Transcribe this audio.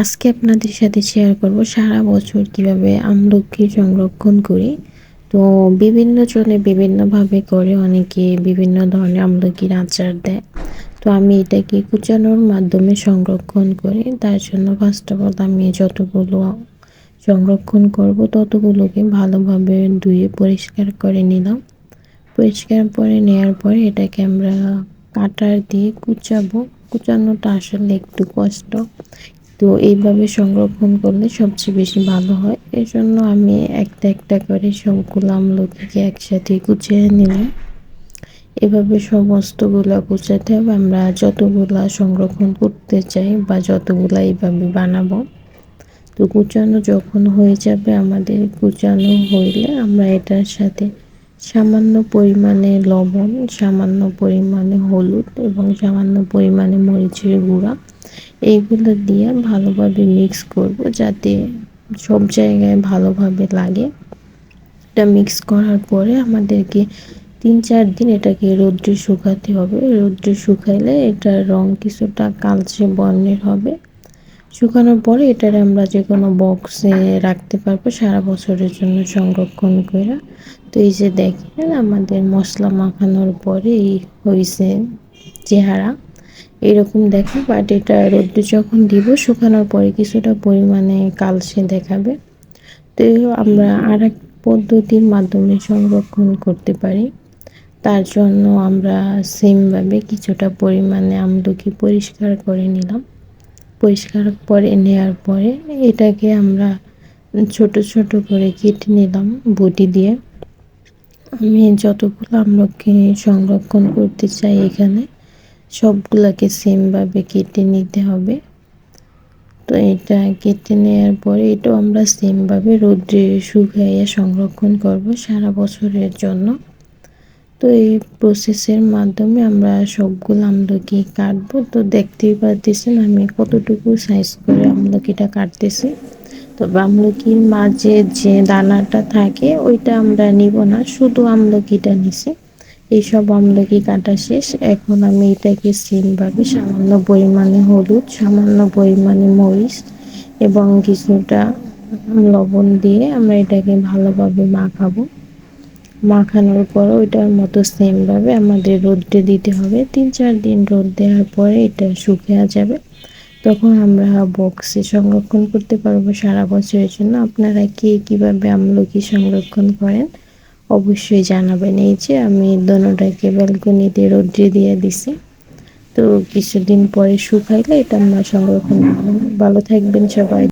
আজকে আপনাদের সাথে শেয়ার করব সারা বছর কীভাবে আমলকি সংরক্ষণ করি। তো বিভিন্ন জনে বিভিন্নভাবে করে অনেকে বিভিন্ন ধরনের আমলকির আচার দেয়। তো আমি এটাকে কুচানোর মাধ্যমে সংরক্ষণ করি। তার জন্য ফার্স্ট অফ অল আমি যতগুলো সংরক্ষণ করব ততগুলোকে ভালোভাবে ধুয়ে পরিষ্কার করে নিলাম। পরিষ্কার করে নেওয়ার পরে এটাকে আমরা কাটার দিয়ে কুচাবো। কুচানোটা আসলে একটু কষ্ট। তো এইভাবে সংরক্ষণ করলে সবচেয়ে বেশি ভালো হয়। এই জন্য আমি একটা একটা করে সবগুলো আমলকিকে একসাথে কুচিয়ে নিলাম। এভাবে সমস্তগুলো কুচাতে হবে। আমরা যতগুলা সংরক্ষণ করতে চাই বা যতগুলা এইভাবে বানাবো, তো কুচানো যখন হয়ে যাবে, আমাদের কুচানো হইলে আমরা এটার সাথে সামান্য পরিমাণে লবণ, সামান্য পরিমাণে হলুদ এবং সামান্য পরিমাণে মরিচের গুঁড়া এইগুলো দিয়ে ভালোভাবে মিক্স করব যাতে সব জায়গায় ভালোভাবে লাগে। এটা মিক্স করার পরে আমাদেরকে তিন চার দিন এটাকে রৌদ্রে শুকাতে হবে। রৌদ্রে শুকাইলে এটার রং কিছুটা কালচে বর্ণের হবে। শুকানোর পরে এটার আমরা যে কোনো বক্সে রাখতে পারব সারা বছরের জন্য সংরক্ষণ করে তো এই যে দেখেন, আমাদের মশলা মাখানোর পরে এই হয়েছে চেহারা। এরকম দেখে বাট এটা রোদ্দু যখন দিব, শুকানোর পরে কিছুটা পরিমাণে কালসে দেখাবে। তো আমরা আর এক পদ্ধতির মাধ্যমে সংরক্ষণ করতে পারি। তার জন্য আমরা সেমভাবে কিছুটা পরিমাণে আমলকি পরিষ্কার করে নিলাম। পরিষ্কার করে নেওয়ার পরে এটাকে আমরা ছোট ছোট করে কেটে নিলাম বটি দিয়ে। আমি যতগুলো আমলকি সংরক্ষণ করতে চাই এখানে সবগুলোকে সেমভাবে কেটে নিতে হবে। তো এটা কেটে নেওয়ার পরে এটাও আমরা সেমভাবে রোদ্রে শুকাইয়ে সংরক্ষণ করব সারা বছরের জন্য। তো এই প্রসেসের মাধ্যমে আমরা সবগুলো আমলকি কাটবো। তো দেখতেই পারতেছেন আমি কতটুকু সাইজ করে আমলকিটা কাটতেছি। তবে আমলকির মাঝে যে দানাটা থাকে, ওইটা আমরা নিব না, শুধু আমলকিটা নিছি। এইসব আমলকি কাটা শেষ। এখন আমি এটাকে সিমভাবে সামান্য পরিমাণে হলুদ, সামান্য পরিমাণে মরিচ এবং কিছুটা লবণ দিয়ে আমরা এটাকে ভালোভাবে মাখাবো। মাখানোর পর ওইটার মতো সেমভাবে আমাদের রোদ্রে দিতে হবে। তিন চার দিন রোদ দেওয়ার পরে এটা শুকিয়ে যাবে। তখন আমরা বক্সে সংরক্ষণ করতে পারব সারা বছরের জন্য। আপনারা কে কীভাবে আমলকি সংরক্ষণ করেন অবশ্যই জানাবেন। এই যে আমি দোনোটাকে ব্যালকনিতে রোদ্রে দিয়ে দিছি। তো কিছুদিন পরে শুকাইলে এটা আমরা সংরক্ষণ ভালো থাকবেন সবাই।